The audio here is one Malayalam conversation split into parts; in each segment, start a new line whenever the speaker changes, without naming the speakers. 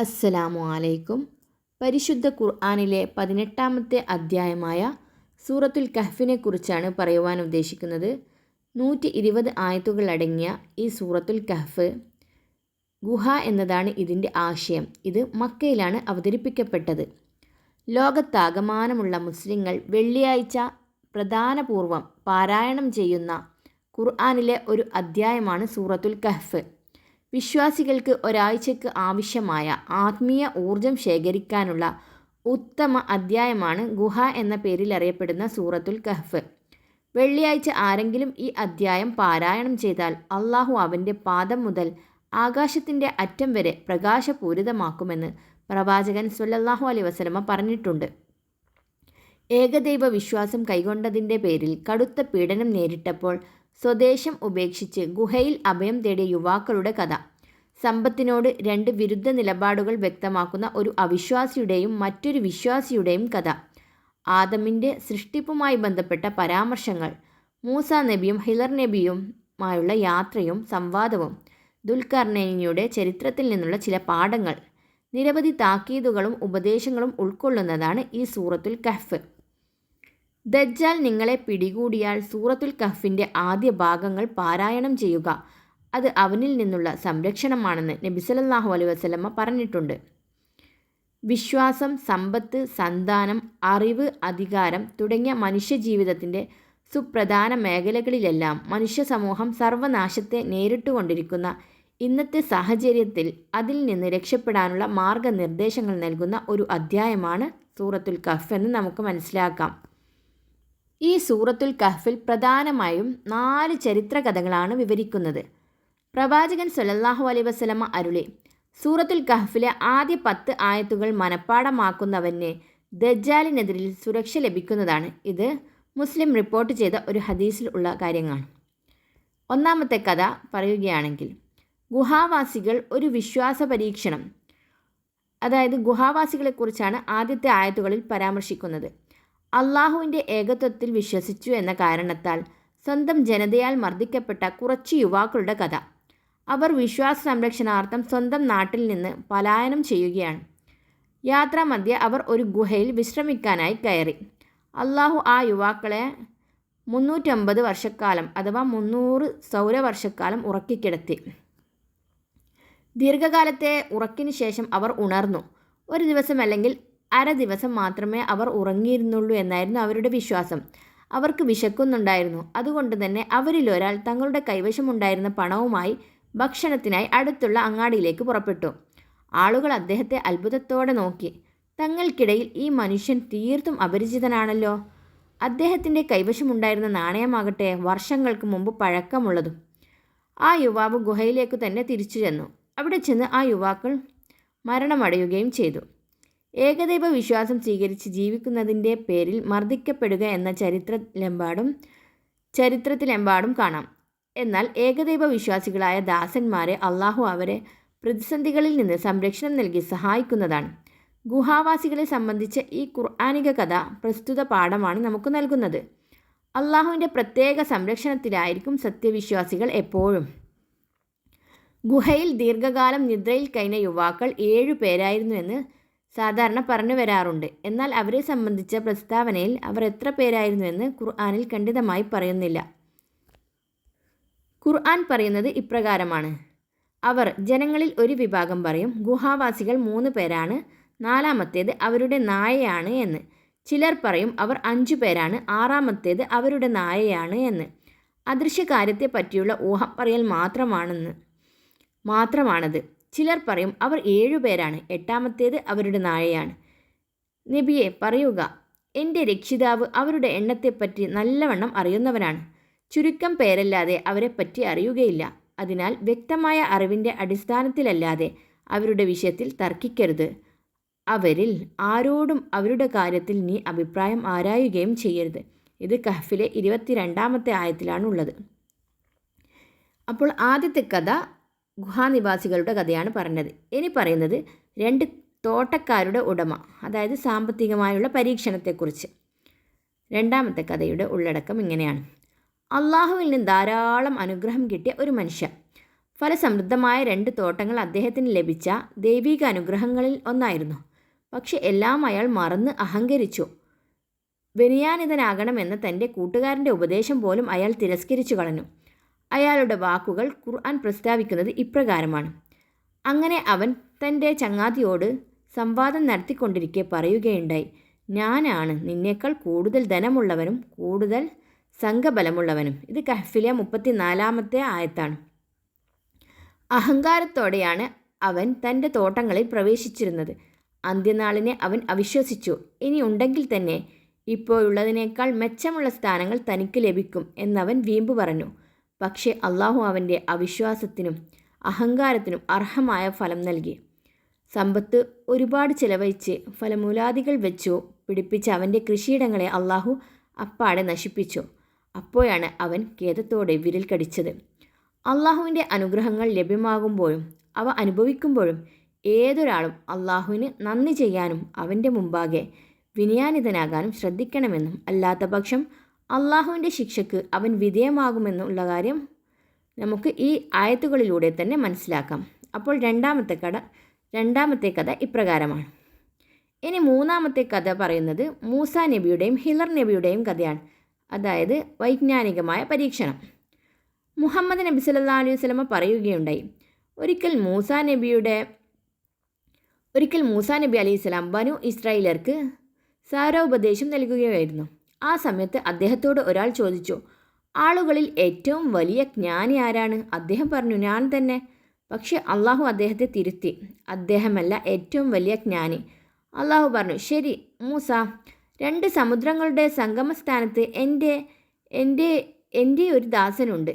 അസ്സലാമു അലൈക്കും പരിശുദ്ധ ഖുർആാനിലെ പതിനെട്ടാമത്തെ അധ്യായമായ സൂറത്തുൽ കഹ്ഫിനെ കുറിച്ചാണ് പറയുവാൻ ഉദ്ദേശിക്കുന്നത്. നൂറ്റി ഇരുപത് ആയത്തുകളടങ്ങിയ ഈ സൂറത്തുൽ കഹ്ഫ് ഗുഹ എന്നതാണ് ഇതിന്റെ ആശയം. ഇത് മക്കയിലാണ് അവതരിപ്പിക്കപ്പെട്ടത്. ലോകത്താകമാനമുള്ള മുസ്ലിങ്ങൾ വെള്ളിയാഴ്ച പ്രധാനപൂർവം പാരായണം ചെയ്യുന്ന ഖുർആാനിലെ ഒരു അധ്യായമാണ് സൂറത്തുൽ കഹ്ഫ്. വിശ്വാസികൾക്ക് ഒരാഴ്ചയ്ക്ക് ആവശ്യമായ ആത്മീയ ഊർജം ശേഖരിക്കാനുള്ള ഉത്തമ അധ്യായമാണ് ഗുഹ എന്ന പേരിൽ അറിയപ്പെടുന്ന സൂറത്തുൽ കഹ്ഫ്. വെള്ളിയാഴ്ച ആരെങ്കിലും ഈ അധ്യായം പാരായണം ചെയ്താൽ അള്ളാഹു അവന്റെ പാദം മുതൽ ആകാശത്തിന്റെ അറ്റം വരെ പ്രകാശപൂരിതമാക്കുമെന്ന് പ്രവാചകൻ സുല്ലല്ലാഹു അലൈ വസലമ പറഞ്ഞിട്ടുണ്ട്. ഏകദൈവ വിശ്വാസം കൈകൊണ്ടതിന്റെ പേരിൽ കടുത്ത പീഡനം നേരിട്ടപ്പോൾ സ്വദേശം ഉപേക്ഷിച്ച് ഗുഹയിൽ അഭയം തേടിയ യുവാക്കളുടെ കഥ. സമ്പത്തിനോട് രണ്ട് വിരുദ്ധ നിലപാടുകൾ വ്യക്തമാക്കുന്ന ഒരു അവിശ്വാസിയുടെയും മറ്റൊരു വിശ്വാസിയുടെയും കഥ. ആദമിന്റെ സൃഷ്ടിപ്പുമായി ബന്ധപ്പെട്ട പരാമർശങ്ങൾ മൂസ നബിയും ഹിലർ നബിയുമായുള്ള യാത്രയും സംവാദവും ദുൽഖർനൈനിയുടെ ചരിത്രത്തിൽ നിന്നുള്ള ചില പാഠങ്ങൾ നിരവധി താക്കീതുകളും ഉപദേശങ്ങളും ഉൾക്കൊള്ളുന്നതാണ് ഈ സൂറത്തുൽ കഹ്ഫ്. ദജ്ജാൽ നിങ്ങളെ പിടികൂടിയാൽ സൂറത്തുൽ കഹ്ഫിന്റെ ആദ്യ ഭാഗങ്ങൾ പാരായണം ചെയ്യുക. അത് അവനിൽ നിന്നുള്ള സംരക്ഷണമാണെന്ന് നബി സല്ലല്ലാഹു അലൈഹി വസല്ലമ പറഞ്ഞിട്ടുണ്ട്. വിശ്വാസം സമ്പത്ത് സന്താനം അറിവ് അധികാരം തുടങ്ങിയ മനുഷ്യജീവിതത്തിന്റെ സുപ്രധാന മേഖലകളിലെല്ലാം മനുഷ്യ സമൂഹം സർവനാശത്തെ നേരിട്ടുകൊണ്ടിരിക്കുന്ന ഇന്നത്തെ സാഹചര്യത്തിൽ അതിൽ നിന്ന് രക്ഷപ്പെടാനുള്ള മാർഗനിർദ്ദേശങ്ങൾ നൽകുന്ന ഒരു അധ്യായമാണ് സൂറത്തുൽ കഫ് എന്ന് നമുക്ക് മനസ്സിലാക്കാം. ഈ സൂറത്തുൽ കഹ്ഫിൽ പ്രധാനമായും നാല് ചരിത്ര കഥകളാണ് വിവരിക്കുന്നത്. പ്രവാചകൻ സല്ലല്ലാഹു അലൈ വസല്ലമ അരുളി സൂറത്തുൽ കഹ്ഫിലെ ആദ്യ പത്ത് ആയത്തുകൾ മനഃപ്പാടമാക്കുന്നവന് ദജ്ജാലിനെതിരിൽ സുരക്ഷ ലഭിക്കുന്നതാണ്. ഇത് മുസ്ലിം റിപ്പോർട്ട് ചെയ്ത ഒരു ഹദീസിൽ ഉള്ള കാര്യങ്ങളാണ്. ഒന്നാമത്തെ കഥ പറയുകയാണെങ്കിൽ ഗുഹാവാസികൾ ഒരു വിശ്വാസ പരീക്ഷണം അതായത് ഗുഹാവാസികളെക്കുറിച്ചാണ് ആദ്യത്തെ ആയത്തുകളിൽ പരാമർശിക്കുന്നത്. അള്ളാഹുവിന്റെ ഏകത്വത്തിൽ വിശ്വസിച്ചു എന്ന കാരണത്താൽ സ്വന്തം ജനതയാൽ മർദ്ദിക്കപ്പെട്ട കുറച്ച് യുവാക്കളുടെ കഥ. അവർ വിശ്വാസ സംരക്ഷണാർത്ഥം സ്വന്തം നാട്ടിൽ നിന്ന് പലായനം ചെയ്യുകയാണ്. യാത്രാമധ്യേ അവർ ഒരു ഗുഹയിൽ വിശ്രമിക്കാനായി കയറി. അള്ളാഹു ആ യുവാക്കളെ മുന്നൂറ്റമ്പത് വർഷക്കാലം അഥവാ മുന്നൂറ് സൗരവർഷക്കാലം ഉറക്കിക്കിടത്തി. ദീർഘകാലത്തെ ഉറക്കിന് ശേഷം അവർ ഉണർന്നു. ഒരു ദിവസം അല്ലെങ്കിൽ അര ദിവസം മാത്രമേ അവർ ഉറങ്ങിയിരുന്നുള്ളൂ എന്നായിരുന്നു അവരുടെ വിശ്വാസം. അവർക്ക് വിശക്കുന്നുണ്ടായിരുന്നു. അതുകൊണ്ട് തന്നെ അവരിൽ ഒരാൾ തങ്ങളുടെ കൈവശമുണ്ടായിരുന്ന പണവുമായി ഭക്ഷണത്തിനായി അടുത്തുള്ള അങ്ങാടിയിലേക്ക് പുറപ്പെട്ടു. ആളുകൾ അദ്ദേഹത്തെ അത്ഭുതത്തോടെ നോക്കി. തങ്ങൾക്കിടയിൽ ഈ മനുഷ്യൻ തീർത്തും അപരിചിതനാണല്ലോ. അദ്ദേഹത്തിന്റെ കൈവശമുണ്ടായിരുന്ന നാണയമാകട്ടെ വർഷങ്ങൾക്ക് മുമ്പ് പഴക്കമുള്ളതും. ആ യുവാവ് ഗുഹയിലേക്ക് തന്നെ തിരിച്ചു ചെന്നു. അവിടെ ചെന്ന് ആ യുവാക്കൾ മരണമടയുകയും ചെയ്തു. ഏകദൈവ വിശ്വാസം സ്വീകരിച്ച് ജീവിക്കുന്നതിന്റെ പേരിൽ മർദ്ദിക്കപ്പെടുക എന്ന ചരിത്രത്തിലെമ്പാടും ചരിത്രത്തിലെമ്പാടും കാണാം. എന്നാൽ ഏകദൈവ വിശ്വാസികളായ ദാസന്മാരെ അള്ളാഹു അവരെ പ്രതിസന്ധികളിൽ നിന്ന് സംരക്ഷണം നൽകി സഹായിക്കുന്നതാണ്. ഗുഹാവാസികളെ സംബന്ധിച്ച ഈ ഖുർആാനിക കഥ പ്രസ്തുത പാഠമാണ് നമുക്ക് നൽകുന്നത്. അള്ളാഹുവിന്റെ പ്രത്യേക സംരക്ഷണത്തിലായിരിക്കും സത്യവിശ്വാസികൾ എപ്പോഴും. ഗുഹയിൽ ദീർഘകാലം നിദ്രയിൽ കഴിഞ്ഞ യുവാക്കൾ ഏഴു പേരായിരുന്നുവെന്ന് സാധാരണ പറഞ്ഞു വരാറുണ്ട്. എന്നാൽ അവരെ സംബന്ധിച്ച പ്രസ്താവനയിൽ അവർ എത്ര പേരായിരുന്നുവെന്ന് ഖുർആാനിൽ ഖണ്ഡിതമായി പറയുന്നില്ല. ഖുർആൻ പറയുന്നത് ഇപ്രകാരമാണ്. അവർ ജനങ്ങളിൽ ഒരു വിഭാഗം പറയും ഗുഹാവാസികൾ മൂന്ന് പേരാണ് നാലാമത്തേത് അവരുടെ നായയാണ് എന്ന്. ചിലർ പറയും അവർ അഞ്ചു പേരാണ് ആറാമത്തേത് അവരുടെ നായയാണ് എന്ന്. അദൃശ്യകാര്യത്തെ പറ്റിയുള്ള ഊഹം പറയൽ മാത്രമാണെന്ന് മാത്രമാണത്. ചിലർ പറയും അവർ ഏഴുപേരാണ് എട്ടാമത്തേത് അവരുടെ നായയാണ്. നബിയെ പറയുക എന്റെ രക്ഷിതാവ് അവരുടെ എണ്ണത്തെപ്പറ്റി നല്ലവണ്ണം അറിയുന്നവനാണ്. ചുരുക്കം പേരല്ലാതെ അവരെപ്പറ്റി അറിയുകയില്ല. അതിനാൽ വ്യക്തമായ അറിവിന്റെ അടിസ്ഥാനത്തിലല്ലാതെ അവരുടെ വിഷയത്തിൽ തർക്കിക്കരുത്. അവരിൽ ആരോടും അവരുടെ കാര്യത്തിൽ നീ അഭിപ്രായം ആരായുകയും ചെയ്യരുത് ഇത് കഹ്ഫിലെ ഇരുപത്തിരണ്ടാമത്തെ ആയത്തിലാണുള്ളത്. അപ്പോൾ ആദ്യത്തെ കഥ ഗുഹാനിവാസികളുടെ കഥയാണ് പറഞ്ഞത്. ഇനി പറയുന്നത് രണ്ട് തോട്ടക്കാരുടെ ഉടമ അതായത് സാമ്പത്തികമായുള്ള പരീക്ഷണത്തെക്കുറിച്ച്. രണ്ടാമത്തെ കഥയുടെ ഉള്ളടക്കം ഇങ്ങനെയാണ്. അള്ളാഹുവിൽ നിന്ന് ധാരാളം അനുഗ്രഹം കിട്ടിയ ഒരു മനുഷ്യൻ. ഫലസമൃദ്ധമായ രണ്ട് തോട്ടങ്ങൾ അദ്ദേഹത്തിന് ലഭിച്ച ദൈവിക അനുഗ്രഹങ്ങളിൽ ഒന്നായിരുന്നു. പക്ഷെ എല്ലാം അയാൾ മറന്ന് അഹങ്കരിച്ചു. ബനിയാനിതനാകണമെന്ന തന്റെ കൂട്ടുകാരന്റെ ഉപദേശം പോലും അയാൾ തിരസ്കരിച്ചു കളഞ്ഞു. അയാളുടെ വാക്കുകൾ ഖുർആൻ പ്രസ്താവിക്കുന്നത് ഇപ്രകാരമാണ്. അങ്ങനെ അവൻ തന്റെ ചങ്ങാതിയോട് സംവാദം നടത്തിക്കൊണ്ടിരിക്കെ പറയുകയുണ്ടായി ഞാനാണ് നിന്നേക്കാൾ കൂടുതൽ ധനമുള്ളവനും കൂടുതൽ സംഘബലമുള്ളവനും. ഇത് കഹ്ഫിലെ മുപ്പത്തിനാലാമത്തെ ആയത്താണ്. അഹങ്കാരത്തോടെയാണ് അവൻ തന്റെ തോട്ടങ്ങളിൽ പ്രവേശിച്ചിരുന്നത്. അന്ത്യനാളിനെ അവൻ അവിശ്വസിച്ചു. ഇനി ഉണ്ടെങ്കിൽ തന്നെ ഇപ്പോഴുള്ളതിനേക്കാൾ മെച്ചമുള്ള സ്ഥാനങ്ങൾ തനിക്ക് ലഭിക്കും എന്നവൻ വീമ്പ് പറഞ്ഞു. പക്ഷേ അള്ളാഹു അവന്റെ അവിശ്വാസത്തിനും അഹങ്കാരത്തിനും അർഹമായ ഫലം നൽകി. സമ്പത്ത് ഒരുപാട് ചിലവഴിച്ച് ഫലമൂലാദികൾ വെച്ചോ പിടിപ്പിച്ച അവന്റെ കൃഷിയിടങ്ങളെ അള്ളാഹു അപ്പാടെ നശിപ്പിച്ചു. അപ്പോഴാണ് അവൻ ഖേദത്തോടെ വിരൽ കടിച്ചത്. അള്ളാഹുവിന്റെ അനുഗ്രഹങ്ങൾ ലഭ്യമാകുമ്പോഴും അവ അനുഭവിക്കുമ്പോഴും ഏതൊരാളും അള്ളാഹുവിന് നന്ദി ചെയ്യാനും അവന്റെ മുമ്പാകെ വിനയാനിതനാകാനും ശ്രദ്ധിക്കണമെന്നും അല്ലാത്ത പക്ഷം അള്ളാഹുവിന്റെ ശിക്ഷയ്ക്ക് അവൻ വിധേയമാകുമെന്നുള്ള കാര്യം നമുക്ക് ഈ ആയത്തുകളിലൂടെ തന്നെ മനസ്സിലാക്കാം. അപ്പോൾ രണ്ടാമത്തെ കഥ രണ്ടാമത്തെ കഥ ഇപ്രകാരമാണ്. ഇനി മൂന്നാമത്തെ കഥ പറയുന്നത് മൂസ നബിയുടെയും ഹിലർ നബിയുടെയും കഥയാണ്. അതായത് വൈജ്ഞാനികമായ പരീക്ഷണം. മുഹമ്മദ് നബി സല്ലാ അലൈഹി വസല്ലമ പറയുകയുണ്ടായി ഒരിക്കൽ മൂസ നബിയുടെ ഒരിക്കൽ മൂസ നബി അലൈഹി സ്വലാം ബനു ഇസ്രായേലർക്ക് സാരോപദേശം നൽകുകയായിരുന്നു. ആ സമയത്ത് അദ്ദേഹത്തോട് ഒരാൾ ചോദിച്ചു ആളുകളിൽ ഏറ്റവും വലിയ ജ്ഞാനി ആരാണ്? അദ്ദേഹം പറഞ്ഞു ഞാൻ തന്നെ. പക്ഷെ അള്ളാഹു അദ്ദേഹത്തെ തിരുത്തി. അദ്ദേഹമല്ല ഏറ്റവും വലിയ ജ്ഞാനി. അള്ളാഹു പറഞ്ഞു ശരി മൂസ രണ്ട് സമുദ്രങ്ങളുടെ സംഗമസ്ഥാനത്ത് എന്റെ എന്റെ എന്റെ ഒരു ദാസനുണ്ട്.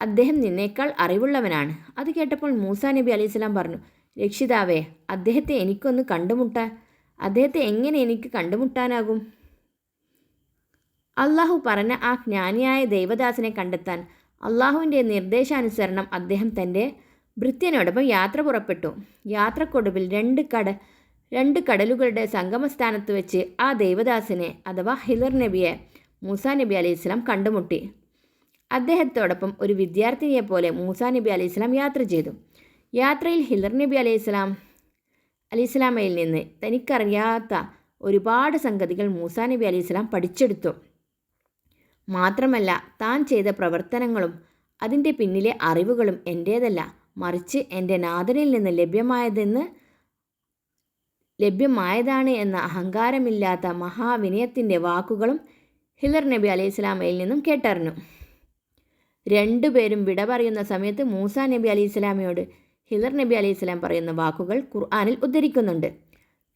അദ്ദേഹം നിന്നേക്കാൾ അറിവുള്ളവനാണ്. അത് കേട്ടപ്പോൾ മൂസ നബി അലൈഹി സ്വലാം പറഞ്ഞു രക്ഷിതാവേ അദ്ദേഹത്തെ എനിക്കൊന്ന് കണ്ടുമുട്ടാൻ അദ്ദേഹത്തെ എങ്ങനെ എനിക്ക് കണ്ടുമുട്ടാനാകും? അള്ളാഹു പറഞ്ഞ ആ ജ്ഞാനിയായ ദൈവദാസനെ കണ്ടെത്താൻ അള്ളാഹുവിന്റെ നിർദ്ദേശാനുസരണം അദ്ദേഹം തന്റെ ഭൃത്യനോടൊപ്പം യാത്ര പുറപ്പെട്ടു. യാത്രക്കൊടുവിൽ രണ്ട് കട രണ്ട് കടലുകളുടെ സംഗമസ്ഥാനത്ത് വെച്ച് ആ ദൈവദാസനെ അഥവാ ഹിലർ നബിയെ മൂസാ നബി അലൈഹി ഇസ്ലാം കണ്ടുമുട്ടി. അദ്ദേഹത്തോടൊപ്പം ഒരു വിദ്യാർത്ഥിനിയെ പോലെ മൂസാ നബി അലൈഹി ഇസ്ലാം യാത്ര ചെയ്തു. യാത്രയിൽ ഹിലർ നബി അലൈഹി ഇസ്ലാം അലൈഹി ഇസ്ലാമയിൽ നിന്ന് തനിക്കറിയാത്ത ഒരുപാട് സംഗതികൾ മൂസാ നബി അലൈഹി ഇസ്ലാം പഠിച്ചെടുത്തു. മാത്രമല്ല താൻ ചെയ്ത പ്രവർത്തനങ്ങളും അതിന്റെ പിന്നിലെ അറിവുകളും എന്റേതല്ല. മറിച്ച് എന്റെ നാഥനിൽ നിന്ന് ലഭ്യമായതെന്ന് ലഭ്യമായതാണ് എന്ന അഹങ്കാരമില്ലാത്ത മഹാവിനയത്തിന്റെ വാക്കുകളും ഹിലർ നബി അലൈഹി സ്വലാമയിൽ നിന്നും കേട്ടറിഞ്ഞു. രണ്ടുപേരും വിട പറയുന്ന സമയത്ത് മൂസ നബി അലൈഹി സ്വലാമയോട് ഹിലർ നബി അലൈഹി സ്വലാം പറയുന്ന വാക്കുകൾ ഖുർആാനിൽ ഉദ്ധരിക്കുന്നുണ്ട്.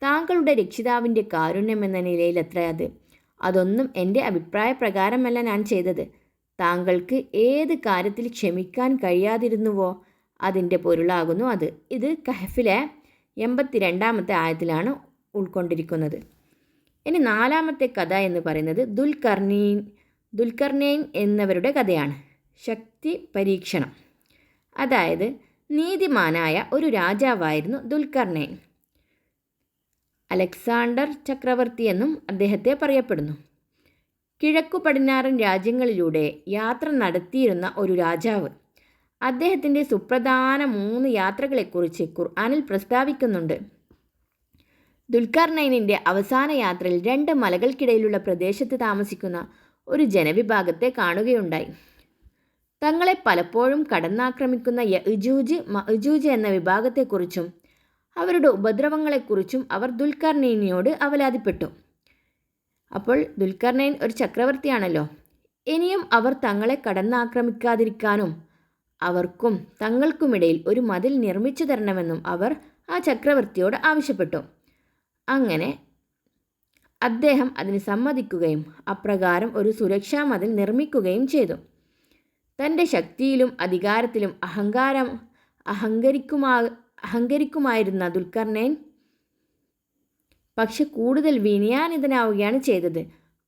താങ്കളുടെ രക്ഷിതാവിന്റെ കാരുണ്യം എന്ന നിലയിലത്ര അത് അതൊന്നും എന്റെ അഭിപ്രായ പ്രകാരമല്ല ഞാൻ ചെയ്തത്. താങ്കൾക്ക് ഏത് കാര്യത്തിൽ ക്ഷമിക്കാൻ കഴിയാതിരുന്നുവോ അതിന്റെ പൊരുളാകുന്നു അത്. ഇത് കഹഫിലെ എൺപത്തി രണ്ടാമത്തെ ആയത്തിലാണ് ഉൾക്കൊണ്ടിരിക്കുന്നത്. ഇനി നാലാമത്തെ കഥ എന്ന് പറയുന്നത് ദുൽഖർണീൻ ദുൽഖർണൈൻ എന്നവരുടെ കഥയാണ്. ശക്തി പരീക്ഷണം. അതായത് നീതിമാനായ ഒരു രാജാവായിരുന്നു ദുൽഖർണൈൻ. അലക്സാണ്ടർ ചക്രവർത്തി എന്നും അദ്ദേഹത്തെ പറയപ്പെടുന്നു. കിഴക്കു പടിഞ്ഞാറൻ രാജ്യങ്ങളിലൂടെ യാത്ര നടത്തിയിരുന്ന ഒരു രാജാവ്. അദ്ദേഹത്തിന്റെ സുപ്രധാന മൂന്ന് യാത്രകളെക്കുറിച്ച് ഖുർആാനിൽ പ്രസ്താവിക്കുന്നുണ്ട്. ദുൽഖർനൈനിന്റെ അവസാന യാത്രയിൽ രണ്ട് മലകൾക്കിടയിലുള്ള പ്രദേശത്ത് താമസിക്കുന്ന ഒരു ജനവിഭാഗത്തെ കാണുകയുണ്ടായി. തങ്ങളെ പലപ്പോഴും കടന്നാക്രമിക്കുന്ന യജൂജ് മഅജൂജ് എന്ന വിഭാഗത്തെക്കുറിച്ചും അവരുടെ ഉപദ്രവങ്ങളെക്കുറിച്ചും അവർ ദുൽഖർനൈനിയോട് അവലാതിപ്പെട്ടു. അപ്പോൾ ദുൽഖർനൈൻ ഒരു ചക്രവർത്തിയാണല്ലോ. ഇനിയും അവർ തങ്ങളെ കടന്നാക്രമിക്കാതിരിക്കാനും അവർക്കും തങ്ങൾക്കുമിടയിൽ ഒരു മതിൽ നിർമ്മിച്ചു തരണമെന്നും അവർ ആ ചക്രവർത്തിയോട് ആവശ്യപ്പെട്ടു. അങ്ങനെ അദ്ദേഹം അതിന് സമ്മതിക്കുകയും അപ്രകാരം ഒരു സുരക്ഷാ മതിൽ നിർമ്മിക്കുകയും ചെയ്തു. തന്റെ ശക്തിയിലും അധികാരത്തിലും അഹങ്കാരം അഹങ്കരിക്കുമാ അഹങ്കരിക്കുമായിരുന്ന ദുൽഖർണൈൻ പക്ഷെ കൂടുതൽ വിനയാനിതനാവുകയാണ് ചെയ്തത്.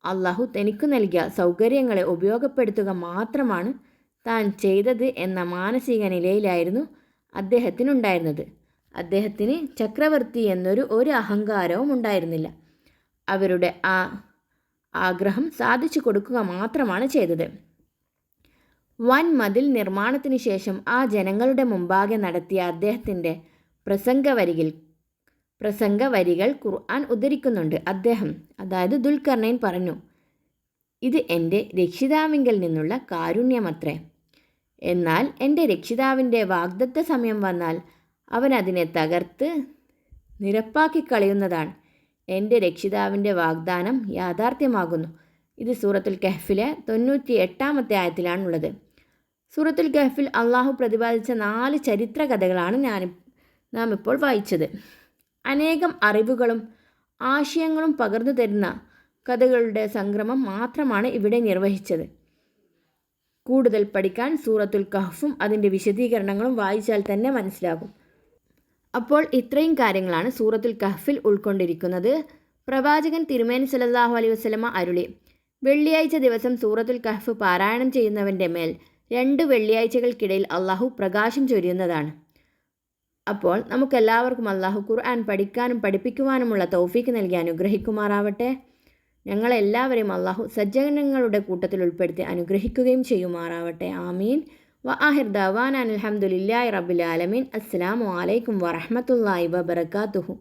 അള്ളാഹു തനിക്ക് നൽകിയ സൗകര്യങ്ങളെ ഉപയോഗപ്പെടുത്തുക മാത്രമാണ് താൻ ചെയ്തത് എന്ന മാനസിക നിലയിലായിരുന്നു അദ്ദേഹത്തിനുണ്ടായിരുന്നത്. അദ്ദേഹത്തിന് ചക്രവർത്തി എന്നൊരു ഒരു അഹങ്കാരവും ഉണ്ടായിരുന്നില്ല. അവരുടെ ആ ആഗ്രഹം സാധിച്ചു കൊടുക്കുക മാത്രമാണ് ചെയ്തത്. വൻ മതിൽ നിർമ്മാണത്തിന് ശേഷം ആ ജനങ്ങളുടെ മുമ്പാകെ നടത്തിയ അദ്ദേഹത്തിന്റെ പ്രസംഗവരികിൽ പ്രസംഗവരികൾ ഖുർആൻ ഉദ്ധരിക്കുന്നുണ്ട്. അദ്ദേഹം അതായത് ദുൽഖർണൈൻ പറഞ്ഞു ഇത് എന്റെ രക്ഷിതാവിങ്കൽ നിന്നുള്ള കാരുണ്യമത്രേ. എന്നാൽ എന്റെ രക്ഷിതാവിന്റെ വാഗ്ദത്ത സമയം വന്നാൽ അവൻ അതിനെ തകർത്ത് നിരപ്പാക്കി കളയുന്നതാണ് എന്റെ രക്ഷിതാവിന്റെ വാഗ്ദാനം യാഥാർത്ഥ്യമാകുന്നു. ഇത് സൂറത്തുൽ കഹ്ഫിലെ തൊണ്ണൂറ്റി എട്ടാമത്തെ ആയത്തിലാണുള്ളത്. സൂറത്തുൽ ഗഹഫിൽ അള്ളാഹു പ്രതിപാദിച്ച നാല് ചരിത്ര കഥകളാണ് ഞാൻ നാം ഇപ്പോൾ വായിച്ചത്. അനേകം അറിവുകളും ആശയങ്ങളും പകർന്നു തരുന്ന കഥകളുടെ സംക്രമം മാത്രമാണ് ഇവിടെ നിർവഹിച്ചത്. കൂടുതൽ പഠിക്കാൻ സൂറത്തുൽ കഹഫും അതിന്റെ വിശദീകരണങ്ങളും വായിച്ചാൽ തന്നെ മനസ്സിലാകും. അപ്പോൾ ഇത്രയും കാര്യങ്ങളാണ് സൂറത്തുൽ കഹഫിൽ ഉൾക്കൊണ്ടിരിക്കുന്നത്. പ്രവാചകൻ തിരുമേനി സല്ലല്ലാഹു അലൈഹി വസല്ലമ അരുളി വെള്ളിയാഴ്ച ദിവസം സൂറത്തുൽ കഹഫ് പാരായണം ചെയ്യുന്നവന്റെ മേൽ രണ്ട് വെള്ളിയാഴ്ചകൾക്കിടയിൽ അള്ളാഹു പ്രകാശം ചൊരിയുന്നതാണ്. അപ്പോൾ നമുക്കെല്ലാവർക്കും അള്ളാഹു ഖുർആൻ പഠിക്കാനും പഠിപ്പിക്കുവാനുമുള്ള തൗഫീക്ക് നൽകി അനുഗ്രഹിക്കുമാറാവട്ടെ. ഞങ്ങളെല്ലാവരെയും അള്ളാഹു സജ്ജനങ്ങളുടെ കൂട്ടത്തിൽ ഉൾപ്പെടുത്തി അനുഗ്രഹിക്കുകയും ചെയ്യുമാറാവട്ടെ. ആമീൻ. വ ആഹിർ ദവാൻ അലഹമുല്ലാ റബുലാലമീൻ അസ്സാം വലൈക്കും വറഹമത്തല്ലാഹി വബർക്കാത്തുഹു